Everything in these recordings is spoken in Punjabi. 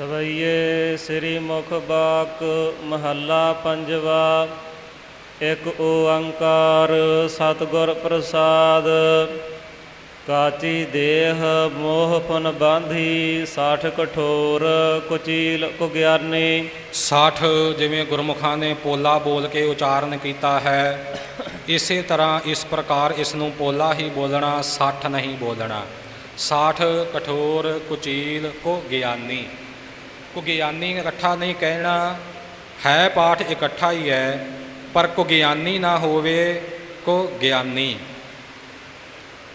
ਸਵਈਏ ਸ੍ਰੀ ਮੁਖ ਬਾਕ ਮਹੱਲਾ ਪੰਜਵਾ, ਇੱਕ ਓੰਕਾਰ ਸਤਿਗੁਰ ਪ੍ਰਸਾਦ। ਕਾਚੀ ਦੇਹ ਮੋਹ ਪੁਨ ਬਾਂਧੀ, ਸਾਠ ਕਠੋਰ ਕੁਚੀਲ ਕੁਗਿਆਨੀ 60 ਜਿਵੇਂ ਗੁਰਮੁਖਾਂ ਨੇ ਪੋਲਾ ਬੋਲ ਕੇ ਉਚਾਰਨ ਕੀਤਾ ਹੈ, ਇਸੇ ਤਰ੍ਹਾਂ ਇਸ ਪ੍ਰਕਾਰ ਇਸ ਨੂੰ ਪੋਲਾ ਹੀ ਬੋਲਣਾ 60 ਨਹੀਂ ਬੋਲਣਾ। 60 ਕਠੋਰ ਕੁਚੀਲ ਕੋ ਗਿਆਨੀ ਕੁਗਿਆਨੀ ਇਕੱਠਾ ਨਹੀਂ ਕਹਿਣਾ, ਹੈ ਪਾਠ ਇਕੱਠਾ ਹੀ ਹੈ, ਪਰ ਕੁਗਿਆਨੀ ਨਾ ਹੋਵੇ ਕੋ ਗਿਆਨੀ।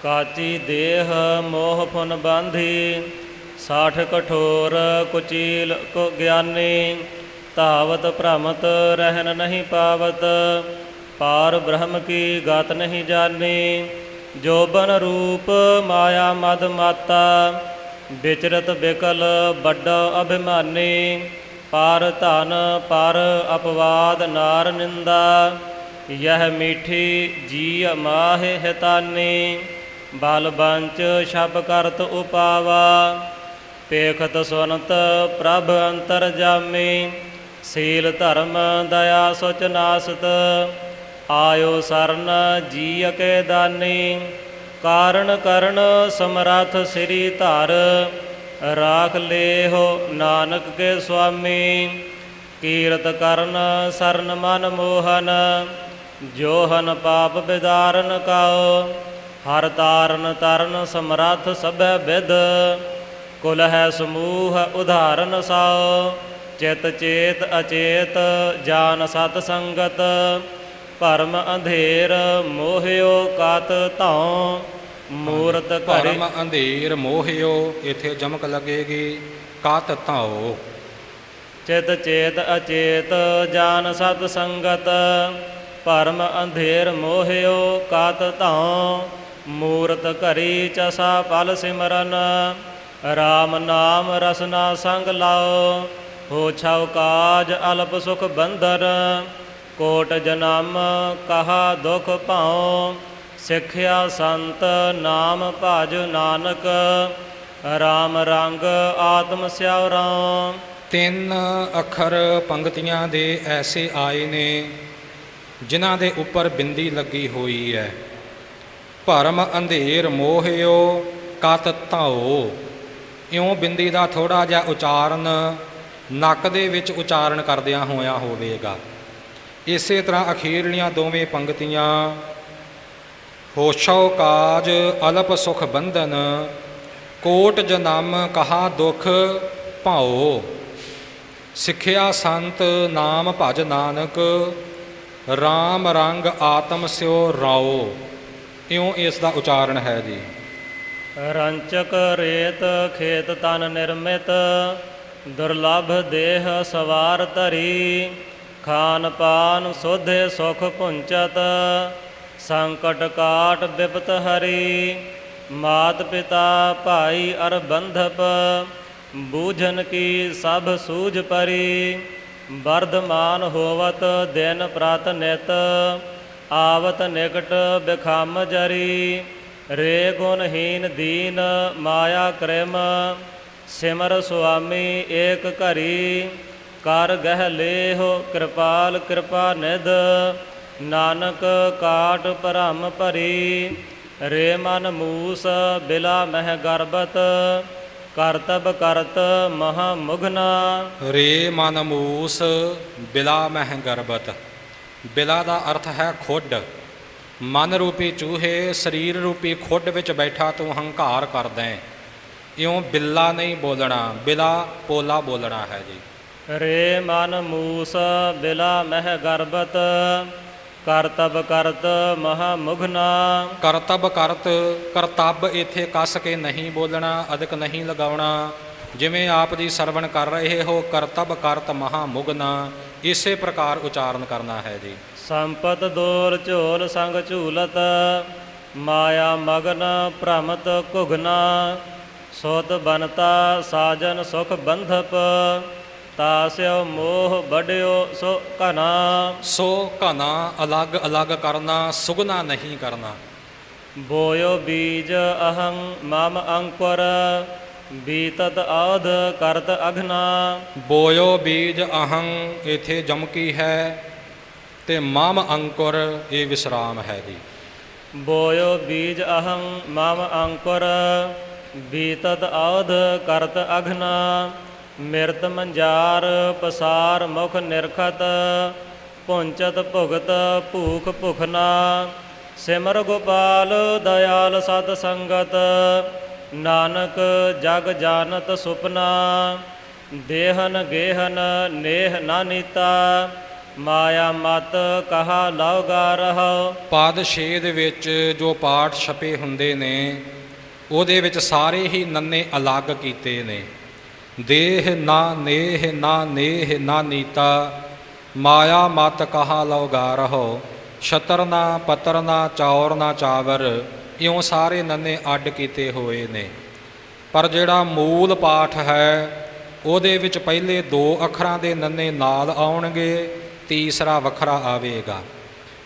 ਕਾਚੀ ਦੇਹ ਮੋਹ ਫੁਨ ਬਾਂਧੀ, ਸਾਠ ਕਠੋਰ ਕੁਚੀਲ ਕੁ ਗਿਆਨੀ, ਧਾਵਤ ਭ੍ਰਮਤ ਰਹਿਨ ਨਹੀਂ ਪਾਵਤ, ਪਾਰ ਬ੍ਰਹਮ ਕੀ ਗਤ ਨਹੀਂ ਜਾਣੀ ਜੋਬਨ ਰੂਪ ਮਾਇਆ ਮਦ ਮਾਤਾ ਵਿਚਰਤ ਬਿਕਲ ਵੱਡਾ ਅਭਿਮਾਨੀ, ਪਾਰ ਧਨ ਪਰ ਅਪਵਾਦ ਨਾਰ ਨਿੰਦਾ, ਯਹ ਮੀਠੀ ਜੀ ਮਾਹਿ ਹਿਤਾਨੀ, ਬਲ ਬੰਚ ਸ਼ਬ ਕਰਤ ਉਪਾਵਾ ਪੇਖਤ ਸੁਨਤ ਪ੍ਰਭ ਅੰਤਰ ਜਾਮੀ, ਸੀਲ ਧਰਮ ਦਇਆ ਸੁਚ ਨਾਸਤ, ਆਇਓ ਸਰਨ ਜੀ ਅਕੇ ਦਾਨੀ ਕਾਰਣ ਕਰਨ ਸਮਰੱਥ ਸ੍ਰੀ ਧਰ, ਰਾਖ ਲੇਹੋ ਨਾਨਕ ਕੇ ਸੁਆਮੀ, ਕੀਰਤ ਕਰਨ ਸਰਨ ਮਨ ਮੋਹਨ, ਜੋਹਨ ਪਾਪ ਬਿਦਾਰਨ ਕਾਓ ਹਰ ਤਾਰਨ ਤਰਨ ਸਮਰੱਥ ਸਭੈ ਵਿਦ ਕੁਲ ਹੈ ਸਮੂਹ ਉਧਾਰਨ ਸਾਓ ਚਿਤ ਚੇਤ ਅਚੇਤ ਜਾਨ ਸਤ ਸੰਗਤ ਭਰਮ ਅੰਧੇਰ ਮੋਹਿਓ ਕਤ ਧੌ ਮੂਰਤ ਘਰੇ ਭਰਮ ਅੰਧੇਰ ਮੋਹਿਓ ਇਥੇ ਜਮਕ ਲੱਗੇਗੀ ਕਾਤ ਧਾਓ ਚਿਤ ਚੇਤ ਅਚੇਤ ਜਾਨ ਸਤ ਸੰਗਤ ਭਰਮ ਅੰਧੇਰ ਮੋਹਿਓ ਕਾਤ ਧੌ ਮੂਰਤ ਘਰੀ ਚਸਾ ਪਲ ਸਿਮਰਨ RAM ਨਾਮ ਰਸਨਾ ਸੰਗ ਲਾਓ ਹੋ ਛਾਉ ਕਾਜ ਅਲਪ ਸੁਖ ਬੰਧਨ। ਕੋਟ ਜਨਮ ਕਹਾ ਦੁਖ ਭਾਉ, ਸਿੱਖਿਆ ਸੰਤ ਨਾਮ ਭਜ ਨਾਨਕ RAM ਰੰਗ ਆਤਮ ਸਿਆਵਰਾਂ ਤਿੰਨ ਅੱਖਰ ਪੰਕਤੀਆਂ ਦੇ ਐਸੇ ਆਏ ਨੇ, ਜਿਨ੍ਹਾਂ ਦੇ ਉੱਪਰ ਬਿੰਦੀ ਲੱਗੀ ਹੋਈ ਹੈ ਭਰਮ ਅੰਧੇਰ ਮੋਹਿਓ, ਕਤ ਧਾਓ। ਇਉਂ ਬਿੰਦੀ ਦਾ ਥੋੜਾ ਜਿਹਾ ਉਚਾਰਨ ਨੱਕ ਦੇ ਵਿੱਚ ਉਚਾਰਨ ਕਰਦਿਆਂ ਹੋਇਆ ਹੋਵੇਗਾ। ਇਸੇ ਤਰ੍ਹਾਂ ਅਖੀਰਲੀਆਂ ਦੋਵੇਂ ਪੰਕਤੀਆਂ ਹੋਸ਼ੋ ਕਾਜ ਅਲਪ ਸੁਖ ਬੰਧਨ, ਕੋਟ ਜਨਮ ਕਹਾ ਦੁਖ ਭਾਓ ਸਿੱਖਿਆ ਸੰਤ ਨਾਮ ਭਜ ਨਾਨਕ RAM ਰੰਗ ਆਤਮ ਸਿਓ ਰਾਓ ਇਉਂ ਇਸ ਦਾ ਉਚਾਰਨ ਹੈ ਜੀ। ਰੰਚਕ ਰੇਤ ਖੇਤ ਤਨ ਨਿਰਮਿਤ, ਦੁਰਲਭ ਦੇਹ ਸਵਾਰ ਧਰੀ। ਖਾਨ ਪਾਨ ਸੋਧੇ ਸੁਖ ਪੁੰਚਤ, ਸੰਕਟ ਕਾਟ ਵਿਪਤ ਹਰੀ। ਮਾਤ ਪਿਤਾ ਭਾਈ ਅਰ ਬੰਧਪ, ਬੂਝਨ ਕੀ ਸਭ ਸੂਝ ਪਰੀ। ਵਰਧਮਾਨ ਹੋਵਤ ਦਿਨ ਪ੍ਰਤ ਨਿਤ, ਆਵਤ ਨਿਕਟ ਬਿਖਮ ਜਰੀ। ਰੇ ਗੁਣਹੀਨ ਦੀਨ ਮਾਇਆ ਕ੍ਰਿਮ, ਸਿਮਰ ਸੁਆਮੀ ਏਕ ਘਰੀ। ਕਰ ਗਹਿ ਲੇਹੋ ਕਿਰਪਾਲ ਕਿਰਪਾ ਨਿਧ, ਨਾਨਕ ਕਾਟ ਭਰਮ ਭਰੀ, ਰੇ ਮਨ ਮੂਸ ਬਿਲਾ ਮਹਿ ਗਰਬਤ ਕਰਤਬ ਕਰਤ ਮਹਾ ਮੁਗਨਾ। ਰੇ ਮਨ ਮੂਸ ਬਿਲਾ ਮਹਿ ਗਰਬਤ ਬਿਲਾ ਦਾ ਅਰਥ ਹੈ ਖੁੱਡ। ਮਨ ਰੂਪੀ ਚੂਹੇ, ਸਰੀਰ ਰੂਪੀ ਖੁੱਡ ਵਿੱਚ ਬੈਠਾ ਤੂੰ ਹੰਕਾਰ ਕਰਦਾ ਹੈ। ਇਉਂ ਬਿੱਲਾ ਨਹੀਂ ਬੋਲਣਾ, ਬਿਲਾ ਪੋਲਾ ਬੋਲਣਾ ਹੈ ਜੀ। ਰੇ ਮਨ ਮੂਸ ਬਿਲਾ ਮਹਿ ਗਰਬਤ ਕਰਤਬ ਕਰਤ ਮਹਾ ਮੁਗਨਾ। ਕਰਤਬ ਕਰਤ ਕਰਤੱਬ ਇਥੇ ਕੱਸ ਕੇ ਨਹੀਂ ਬੋਲਣਾ ਅਧਿਕ ਨਹੀਂ ਲਗਾਉਣਾ। ਜਿਵੇਂ ਆਪ ਜੀ ਸਰਵਣ ਕਰ ਰਹੇ ਹੋ ਕਰਤਬ ਕਰਤ ਮਹਾ ਮੁਗਨਾ। ਇਸੇ ਪ੍ਰਕਾਰ ਉਚਾਰਨ ਕਰਨਾ ਹੈ ਜੀ। ਸੰਪਤ ਦੋਲ ਝੋਲ ਸੰਗ ਝੂਲਤ ਮਾਇਆ ਮਗਨ ਭ੍ਰਮਤ ਘੁਗਨਾ। ਸੋਤ ਬਨਤਾ ਸਾਜਨ ਸੁਖ ਬੰਧਪ ਤਾਸਿਓ ਮੋਹ ਬੜਿਓ ਸੋ ਘਨਾ ਸੋ ਘਨਾ ਅਲੱਗ ਅਲੱਗ ਕਰਨਾ ਸੁਗਨਾ ਨਹੀਂ ਕਰਨਾ। ਬੋਇਓ ਬੀਜ ਅਹੰ ਮਮ ਅੰਕੁਰ ਬੀਤਤ ਆਧ ਕਰਤ ਅਘਨਾ ਬੋਇਓ ਬੀਜ ਅਹੰ ਇਥੇ ਜਮਕੀ ਹੈ ਤੇ ਮਮ ਅੰਕੁਰ ਇਹ ਵਿਸਰਾਮ ਹੈ ਜੀ। ਬੋਇਓ ਬੀਜ ਅਹੰ ਮਮ ਅੰਕੁਰ ਬੀਤਤ ਆਧ ਕਰਤ ਅਘਨਾ ਮਿਰਤ ਮੰਜਾਰ ਪਸਾਰ ਮੁਖ ਨਿਰਖਤ ਪੁੰਚਤ ਭੁਗਤ ਭੂਖ ਭੁਖਨਾ। ਸਿਮਰ ਗੋਪਾਲ ਦਇਆਲ ਸਤ ਸੰਗਤ, ਨਾਨਕ ਜਗ ਜਾਣਤ ਸੁਪਨਾ। ਦੇਹਨ ਗੇਹਨ ਨੇਹ ਨਾ ਨੀਤਾ, ਮਾਇਆ ਮਤ ਕਹਾ ਲਉਗਾ ਰਹੋ ਪਦ 6 ਦੇ ਵਿੱਚ ਜੋ ਪਾਠ ਛਪੇ ਹੁੰਦੇ ਨੇ, ਉਹਦੇ ਵਿੱਚ ਸਾਰੇ ਹੀ ਨੰਨੇ ਅਲੱਗ ਕੀਤੇ ਨੇ। ਦੇਹ ਨਾ ਨੇਹ ਨਾ ਨੇਹ ਨਾ ਨੀਤਾ, ਮਾਇਆ ਮਤ ਕਹਾ ਲਉਗਾ ਰਹੋ ਛਤਰ ਨਾ ਪਤਰ ਨਾ ਚੌਰ ਨਾ ਚਾਵਰ, ਇਉਂ ਸਾਰੇ ਨੰਨੇ ਅੱਡ ਕੀਤੇ ਹੋਏ ਨੇ। ਪਰ ਜਿਹੜਾ ਮੂਲ ਪਾਠ ਹੈ, ਉਹਦੇ ਵਿੱਚ ਪਹਿਲੇ ਦੋ ਅੱਖਰਾਂ ਦੇ ਨੰਨੇ ਨਾਲ ਆਉਣਗੇ, ਤੀਸਰਾ ਵੱਖਰਾ ਆਵੇਗਾ।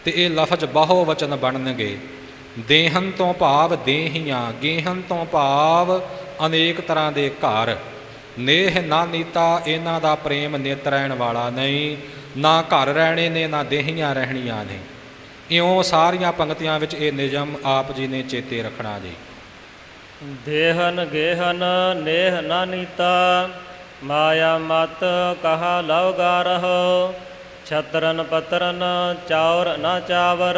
ਤੇ ਇਹ ਲਫ਼ਜ਼ ਬਹੁ ਵਚਨ ਬਣਨਗੇ। ਦੇਹਨ ਤੋਂ ਭਾਵ ਦੇਹੀਆਂ, ਗੇਹਨ ਤੋਂ ਭਾਵ ਅਨੇਕ ਤਰ੍ਹਾਂ ਦੇ ਘਰ। ਨੇਹ ਨਾ ਨੀਤਾ, ਇਹਨਾਂ ਦਾ ਪ੍ਰੇਮ ਨਿਤ ਰਹਿਣ ਵਾਲਾ ਨਹੀਂ। ਨਾ ਘਰ ਰਹਿਣੇ ਨੇ, ਨਾ ਦੇਹੀਆਂ ਰਹਿਣੀਆਂ ਨੇ। ਇਉਂ ਸਾਰੀਆਂ ਪੰਕਤੀਆਂ ਵਿੱਚ ਇਹ ਨਿਯਮ ਆਪ ਜੀ ਨੇ ਚੇਤੇ ਰੱਖਣਾ ਜੀ। ਦੇਹਨ ਗੇਹਨ, ਨੇਹ ਨਾ ਨੀਤਾ, ਮਾਇਆ ਮਤ ਕਹਾ ਲਉਗਾ ਰਹੋ ਛਤਰਨ ਪਤਰਨ ਚਾਵਰ ਨਾ ਚਾਵਰ,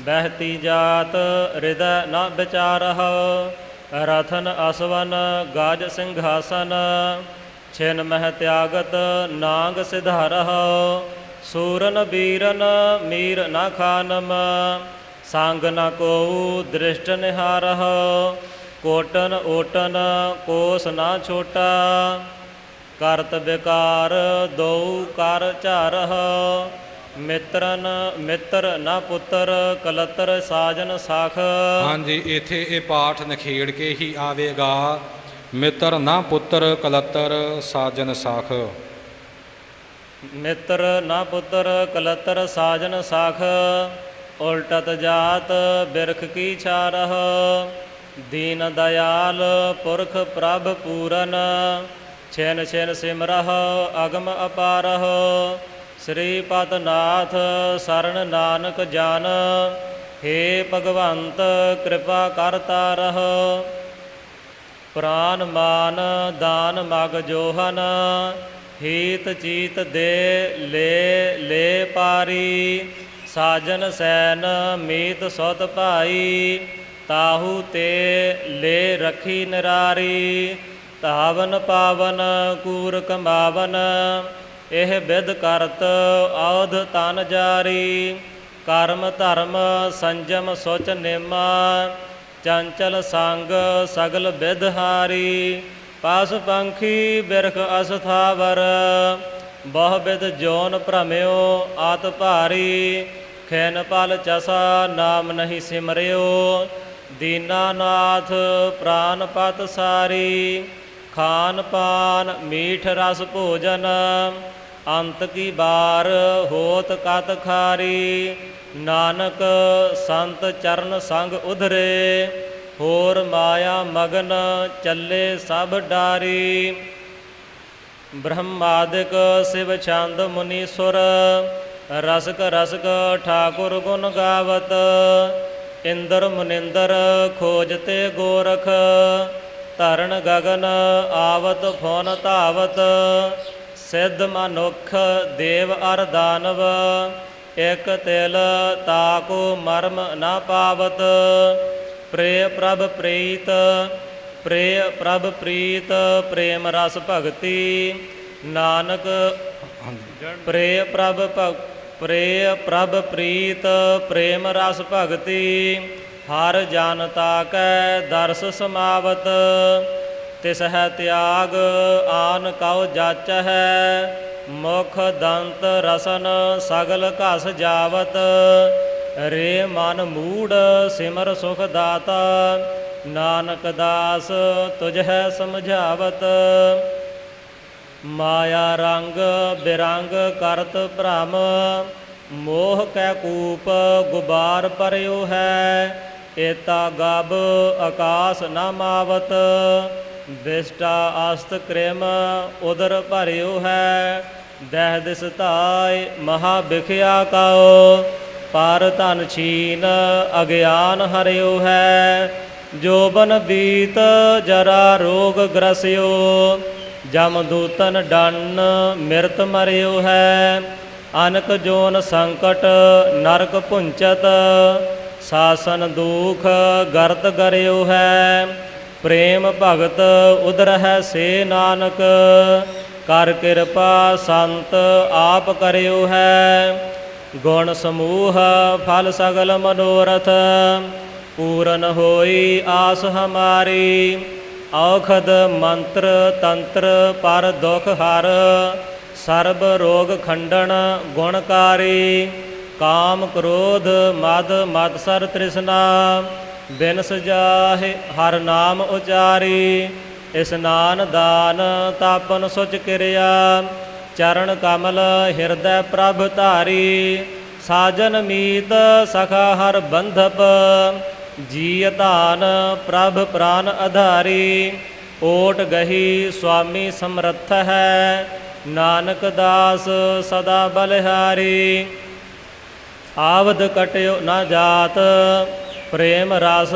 ਬਹਿਤੀ ਜਾਤ ਹਿਰਦੈ ਨਾ ਵਿਚਾਰਹੁ। ਰਥਨ ਅਸਵਨ, ਗਾਜ ਸਿੰਘਾਸਨ, ਛਿਨ ਮਹਿ ਤਿਆਗਤ, ਨਾਗ ਸਿਧਾਰਹੁ, ਸੂਰਨ ਬੀਰਨ, ਮੀਰ ਨਾ ਖਾਨਮ, ਸੰਗ ਨ ਕੋਉ ਦ੍ਰਿਸ਼ਟ ਨਿਹਾਰਹੁ, ਕੋਟਨ ਓਟਨ ਕੋਸ ਨਾ ਛੋਟਾ, ਕਰਤ ਵਿਕਾਰ ਦਉ ਕਰ ਝਾਰਹੁ। ਮਿੱਤਰਨ ਮਿੱਤਰ ਨਾ ਪੁੱਤਰ ਕਲਤਰ ਸਾਜਨ ਸਾਖ। ਹਾਂਜੀ ਇਥੇ ਇਹ ਪਾਠ ਨਖੇੜ ਕੇ ਹੀ ਆਵੇਗਾ। ਮਿੱਤਰ ਨਾ ਪੁੱਤਰ ਕਲਤਰ ਸਾਜਨ ਸਾਖ। ਮਿੱਤਰ ਨਾ ਪੁੱਤਰ ਕਲਤਰ ਸਾਜਨ ਸਾਖ। ਉਲਟਤ ਜਾਤ ਬਿਰਖ ਕੀ ਛਾਰਹ। ਦੀਨ ਦਇਆਲ ਪੁਰਖ ਪ੍ਰਭ ਪੂਰਨ। ਛਿਨ ਛਿਨ ਸਿਮਰਹ ਅਗਮ ਅਪਾਰਹ। ਸ੍ਰੀ ਪਤਨਾਥ ਸਰਨ ਨਾਨਕ ਜਨ, ਹੇ ਭਗਵੰਤ ਕਿਰਪਾ ਕਰਤਾ ਰਹ ਪ੍ਰਾਨ ਮਾਨ ਦਾਨ ਮਗ ਜੋਹਨ, ਹੀਤ ਚੀਤ ਦੇ ਲੈ ਲੈ ਪਾਰੀ। ਸਾਜਨ ਸੈਨ ਮੀਤ ਸੁਤ ਭਾਈ, ਤਾਹੂ ਤੇ ਲੈ ਰਖੀ ਨਿਰਾਰੀ। ਤਾਵਨ ਪਾਵਨ ਕੂਰ ਕਮਾਵਨ ਇਹ ਬਿਦ ਕਰਤ ਔਧ ਤਨ ਜਾਰੀ, ਕਰਮ ਧਰਮ ਸੰਜਮ ਸੁਚ ਨਿਮਾ, ਚੰਚਲ ਸੰਗ ਸਗਲ ਬਿਦਹਾਰੀ ਪਾਸ ਪੰਖੀ ਬਿਰਖ ਅਸਥਾਵਰ ਬਹੁ ਬਿਦ ਜੋਨ ਭ੍ਰਮਿਓ ਆਤ ਭਾਰੀ, ਖੈਨ ਪਲ ਚਸਾ ਨਾਮ ਨਹੀਂ ਸਿਮਰਿਓ ਦੀਨਾਨਾਥ ਪ੍ਰਾਨ ਪਤ ਸਾਰੀ, ਖਾਨ ਪਾਨ ਮੀਠ ਰਸ ਭੋਜਨ ਅੰਤ ਕੀ ਬਾਰ ਹੋਤ ਕਤ ਖਾਰੀ, ਨਾਨਕ ਸੰਤ ਚਰਨ ਸੰਗ ਉਧਰੇ, ਹੋਰ ਮਾਇਆ ਮਗਨ ਚੱਲੇ ਸਭ ਡਾਰੀ। ਬ੍ਰਹਮਾਦਿਕ ਸਿਵ ਛੰਦ ਮੁਨੀਸੁਰ ਰਸਕ ਰਸਕ ਠਾਕੁਰ ਗੁਣ ਗਾਵਤ, ਇੰਦਰ ਮੁਨਿੰਦਰ ਖੋਜਤੇ ਗੋਰਖ, ਧਰਨ ਗਗਨ ਆਵਤ ਫੋਨ ਧਾਵਤ ਸਿੱਧ ਮਨੁਖ ਦੇਵ ਅਰ ਦਾਨਵ, ਇਕ ਤਿਲ ਤਾਕੋ ਮਰਮ ਨਾ ਪਾਵਤ। ਪ੍ਰੇ ਪ੍ਰਭ ਪ੍ਰੀਤ, ਪ੍ਰੇ ਪ੍ਰਭ ਪ੍ਰੀਤ, ਪ੍ਰੇਮ ਰਸ ਭਗਤੀ। ਨਾਨਕ, ਪ੍ਰੇ ਪ੍ਰਭ ਭਗ ਪ੍ਰੇ ਪ੍ਰਭ ਪ੍ਰੀਤ, ਪ੍ਰੇਮ ਰਸ ਭਗਤੀ। ਹਰ ਜਨਤਾ ਕੈ ਦਰਸ ਸਮਾਵਤ। ਤਿਸ ਤਿਆਗ, ਆਨ ਕਉ ਜਾਚ ਹੈ ਮੁਖ ਦੰਤ ਰਸਨ ਸਗਲ ਘਸ ਜਾਵਤ, ਰੇ ਮਨ ਮੂੜ ਸਿਮਰ ਸੁਖ ਦਾਤਾ, ਨਾਨਕ ਦਾਸ ਤੁਝ ਸਮਝਾਵਤ। ਮਾਇਆ ਰੰਗ ਬਿਰੰਗ ਕਰਤ ਭ੍ਰਮ, ਮੋਹ ਕੈ ਕੂਪ ਗੁਬਾਰ ਪਰਿਓ ਹੈ, ਏਤਾ ਗਬ ਆਕਾਸ ਨਾ ਮਾਵਤ। ਵਿਸ਼ਟਾ ਆਸਤ ਕ੍ਰਿਮ ਉਦਰ ਭਰਿਓ ਹੈ, ਦਹਿ ਦਿਸ ਧਾਇ ਮਹਾ ਵਿਖਿਆ ਕਾਓ ਪਾਰ ਧਨ ਛੀਨ ਅਗਿਆਨ ਹਰਿਓ ਹੈ ਜੋਬਨ ਬੀਤ ਜਰਾ ਰੋਗ ਗ੍ਰਸਿਓ, ਜਮ ਦੂਤਨ ਡੰਨ ਮਿਰਤ ਮਰਿਓ ਹੈ, ਅਨਕ ਜੋਨ ਸੰਕਟ ਨਰਕ ਪੁੰਚਤ ਸਾਸਨ ਦੁਖ ਗਰਤ ਗਰਿਓ ਹੈ। ਪ੍ਰੇਮ ਭਗਤ ਉਦਰ ਹੈ ਸੇ ਨਾਨਕ, ਕਰ ਕਿਰਪਾ ਸੰਤ ਆਪ ਕਰਿਓ ਹੈ। ਗੁਣ ਸਮੂਹ ਫਲ ਸਗਲ ਮਨੋਰਥ, ਪੂਰਨ ਹੋਈ ਆਸ ਹਮਾਰੀ। ਔਖਦ ਮੰਤਰ ਤੰਤਰ ਪਰ ਦੁਖ ਹਰ, ਸਰਬ ਰੋਗ ਖੰਡਨ ਗੁਣਕਾਰੀ। ਕਾਮ ਕ੍ਰੋਧ ਮਦ ਮਤਸਰ ਤ੍ਰਿਸ਼ਨਾ ਬਿਨ ਸਜਾਹਿ ਹਰ ਨਾਮ ਉਚਾਰੀ ਇਸਨਾਨ ਦਾਨ ਤਾਪਨ ਸੁਚ ਕਿਰਿਆ, ਚਰਨ ਕਮਲ ਹਿਰਦੈ ਪ੍ਰਭ ਧਾਰੀ, ਸਾਜਨ ਮੀਤ ਸਖਾ ਹਰ ਬੰਧਪ ਜੀ ਧਾਨ ਪ੍ਰਭ ਪ੍ਰਾਨ ਆਧਾਰੀ ਓਟ ਗਹੀ ਸੁਆਮੀ ਸਮਰੱਥ ਹੈ, ਨਾਨਕ ਦਾਸ ਸਦਾ ਬਲਿਹਾਰੀ। ਆਵਦ ਕਟਿਓ ਨਾ ਜਾਤ ਪ੍ਰੇਮ ਰਸ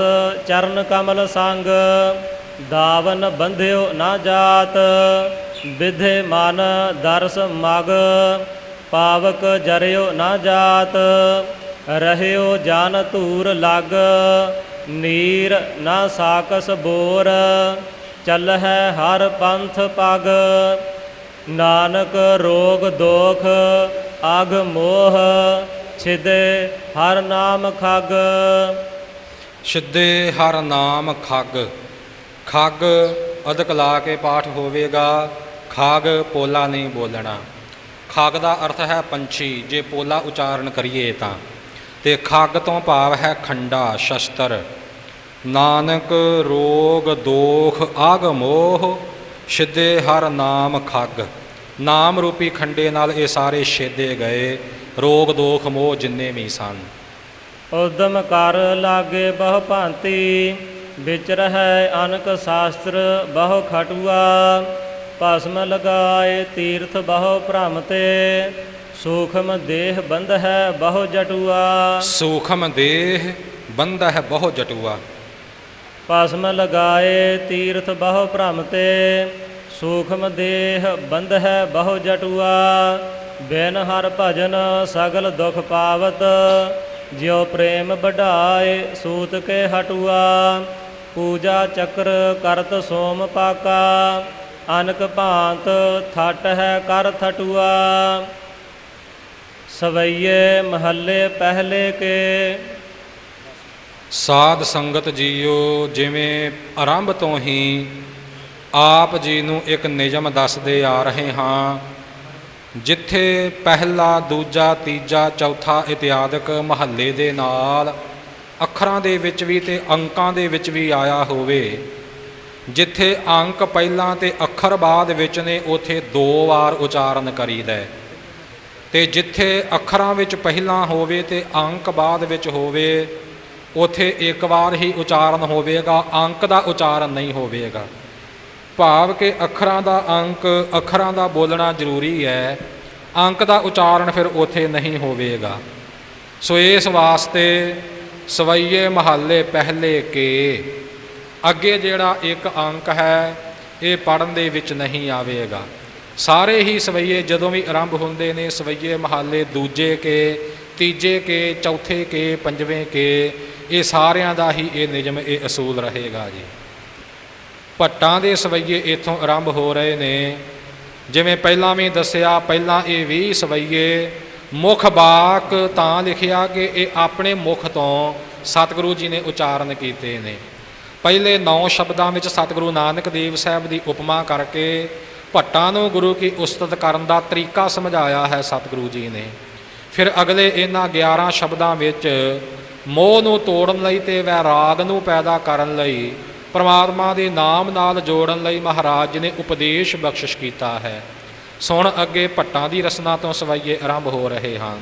ਚਰਨ ਕਮਲ ਸੰਗ, ਦਾਵਨ ਬੰਧਿਓ ਨਾ ਜਾਤ, ਵਿਧੇ ਮਨ ਦਰਸ ਮਗ, ਪਾਵਕ ਜਰਿਓ ਨਾ ਜਾਤ, ਰਹਿਓ ਜਨ ਧੂਰ ਲਗ, ਨੀਰ ਨਾ ਸਾਕਸ ਬੋਰ ਚੱਲ ਹੈ ਹਰ ਪੰਥ ਪਗ, ਨਾਨਕ ਰੋਗ ਦੋਖ, ਅਗ ਮੋਹ, ਛਿਦੇ ਹਰ ਨਾਮ ਖਗ। ਸਿੱਧੇ ਹਰ ਨਾਮ ਖੱਗ। ਖੱਗ ਅਦਕ ਲਾ ਕੇ ਪਾਠ ਹੋਵੇਗਾ, ਖਾਗ ਪੋਲਾ ਨਹੀਂ ਬੋਲਣਾ। ਖੱਗ ਦਾ ਅਰਥ ਹੈ ਪੰਛੀ, ਜੇ ਪੋਲਾ ਉਚਾਰਨ ਕਰੀਏ ਤਾਂ। ਤੇ ਖੱਗ ਤੋਂ ਭਾਵ ਹੈ ਖੰਡਾ, ਸ਼ਸਤਰ। ਨਾਨਕ ਰੋਗ ਦੋਖ ਆਗ ਮੋਹ ਸਿੱਧੇ ਹਰ ਨਾਮ ਖੱਗ। ਨਾਮ ਰੂਪੀ ਖੰਡੇ ਨਾਲ ਇਹ ਸਾਰੇ ਛੇਦੇ ਗਏ, ਰੋਗ ਦੋਖ ਮੋਹ ਜਿੰਨੇ ਵੀ ਸਨ। ਉਦਮ ਕਰ ਲਾਗੇ ਬਹੁ ਭਾਂਤੀ ਵਿਚ ਰਹਿ ਅਨਕ ਸ਼ਾਸਤਰ ਬਹੁ ਖਟੂਆ। ਭਸਮ ਲਗਾਏ ਤੀਰਥ ਬਹੁ ਭ੍ਰਮ ਤੇ ਸੂਖਮ ਦੇਹ ਬੰਧ ਹੈ ਬਹੁ ਜਟੂਆ। ਸੂਖਮ ਦੇਹ ਬੰਦਾ ਹੈ ਬਹੁ ਜਟੂਆ। ਭਸਮ ਲਗਾਏ ਤੀਰਥ ਬਹੁ ਭ੍ਰਮ ਤੇ ਸੂਖਮ ਦੇਹ ਬੰਧ ਹੈ ਬਹੁ ਜਟੂਆ। ਬਿਨ ਹਰ ਭਜਨ ਸਗਲ ਦੁਖ ਪਾਵਤ ਜਿਉ ਪ੍ਰੇਮ ਵਢਾਏ ਸੂਤ ਕੇ ਹਟੂਆ, ਪੂਜਾ ਚੱਕਰ ਕਰਤ ਸੋਮ ਪਾਕਾ, ਅਨਕ ਭਾਂਤ ਥਟ ਹੈ ਕਰ ਥਟੂਆ। ਸਵਈਏ ਮਹੱਲੇ ਪਹਿਲੇ ਕੇ। ਸਾਧ ਸੰਗਤ ਜੀਓ, ਜਿਵੇਂ ਆਰੰਭ ਤੋਂ ਹੀ ਆਪ ਜੀ ਨੂੰ ਇੱਕ ਨਿਯਮ ਦੱਸਦੇ ਆ ਰਹੇ ਹਾਂ ਜਿੱਥੇ ਪਹਿਲਾ, ਦੂਜਾ, ਤੀਜਾ, ਚੌਥਾ ਇਤਿਆਦਕ ਮਹੱਲੇ ਦੇ ਨਾਲ ਅੱਖਰਾਂ ਦੇ ਵਿੱਚ ਵੀ ਤੇ ਅੰਕਾਂ ਦੇ ਵਿੱਚ ਵੀ ਆਇਆ ਹੋਵੇ, ਜਿੱਥੇ ਅੰਕ ਪਹਿਲਾਂ ਤੇ ਅੱਖਰ ਬਾਅਦ ਵਿੱਚ ਨੇ, ਉਥੇ ਦੋ ਵਾਰ ਉਚਾਰਨ ਕਰੀਦਾ ਹੈ ਤੇ ਜਿੱਥੇ ਅੱਖਰਾਂ ਵਿੱਚ ਪਹਿਲਾਂ ਹੋਵੇ ਤੇ ਅੰਕ ਬਾਅਦ ਵਿੱਚ ਹੋਵੇ, ਉਥੇ ਇੱਕ ਵਾਰ ਹੀ ਉਚਾਰਨ ਹੋਵੇਗਾ, ਅੰਕ ਦਾ ਉਚਾਰਨ ਨਹੀਂ ਹੋਵੇਗਾ। ਭਾਵ ਕਿ ਅੱਖਰਾਂ ਦਾ ਅੰਕ, ਅੱਖਰਾਂ ਦਾ ਬੋਲਣਾ ਜ਼ਰੂਰੀ ਹੈ। ਅੰਕ ਦਾ ਉਚਾਰਨ ਫਿਰ ਉਥੇ ਨਹੀਂ ਹੋਵੇਗਾ। ਸੋ ਇਸ ਵਾਸਤੇ ਸਵਈਏ ਮਹੱਲੇ ਪਹਿਲੇ ਕੇ। ਅੱਗੇ ਜਿਹੜਾ ਇੱਕ ਅੰਕ ਹੈ, ਇਹ ਪੜਨ ਦੇ ਵਿੱਚ ਨਹੀਂ ਆਵੇਗਾ। ਸਾਰੇ ਹੀ ਸਵਈਏ ਜਦੋਂ ਵੀ ਆਰੰਭ ਹੁੰਦੇ ਨੇ, ਸਵਈਏ ਮਹੱਲੇ ਦੂਜੇ ਕੇ, ਤੀਜੇ ਕੇ, ਚੌਥੇ ਕੇ, ਪੰਜਵੇਂ ਕੇ, ਇਹ ਸਾਰਿਆਂ ਦਾ ਹੀ ਇਹ ਨਿਯਮ, ਇਹ ਅਸੂਲ ਰਹੇਗਾ ਜੀ। ਭੱਟਾਂ ਦੇ ਸਵਈਏ ਇਥੋਂ ਆਰੰਭ ਹੋ ਰਹੇ ਨੇ। ਜਿਵੇਂ ਪਹਿਲਾਂ ਵੀ ਦੱਸਿਆ, ਪਹਿਲਾਂ ਇਹ 20 ਸਵਈਏ। ਮੁਖ ਬਾਕ ਤਾਂ ਲਿਖਿਆ ਕਿ ਇਹ ਆਪਣੇ ਮੁਖ ਤੋਂ ਸਤਿਗੁਰੂ ਜੀ ਨੇ ਉਚਾਰਨ ਕੀਤੇ ਨੇ। ਪਹਿਲੇ 9 ਸ਼ਬਦਾਂ ਵਿੱਚ ਸਤਿਗੁਰੂ ਨਾਨਕ ਦੇਵ ਸਾਹਿਬ ਦੀ ਉਪਮਾ ਕਰਕੇ ਭੱਟਾਂ ਨੂੰ ਗੁਰੂ ਕੀ ਉਸਤਤ ਕਰਨ ਦਾ ਤਰੀਕਾ ਸਮਝਾਇਆ ਹੈ ਸਤਿਗੁਰੂ ਜੀ ਨੇ। ਫਿਰ ਅਗਲੇ ਇਹਨਾਂ 11 ਸ਼ਬਦਾਂ ਵਿੱਚ ਮੋਹ ਨੂੰ ਤੋੜਨ ਲਈ ਤੇ ਵੈਰਾਗ ਨੂੰ ਪੈਦਾ ਕਰਨ ਲਈ ਪਰਮਾਤਮਾ ਦੇ ਨਾਮ ਨਾਲ ਜੋੜਨ ਲਈ ਮਹਾਰਾਜ ਜੀ ਨੇ ਉਪਦੇਸ਼ ਬਖਸ਼ਿਸ਼ ਕੀਤਾ ਹੈ। ਸੁਣ ਅੱਗੇ ਭੱਟਾਂ ਦੀ ਰਸਨਾ ਤੋਂ ਸਵਾਈਏ ਆਰੰਭ ਹੋ ਰਹੇ ਹਨ।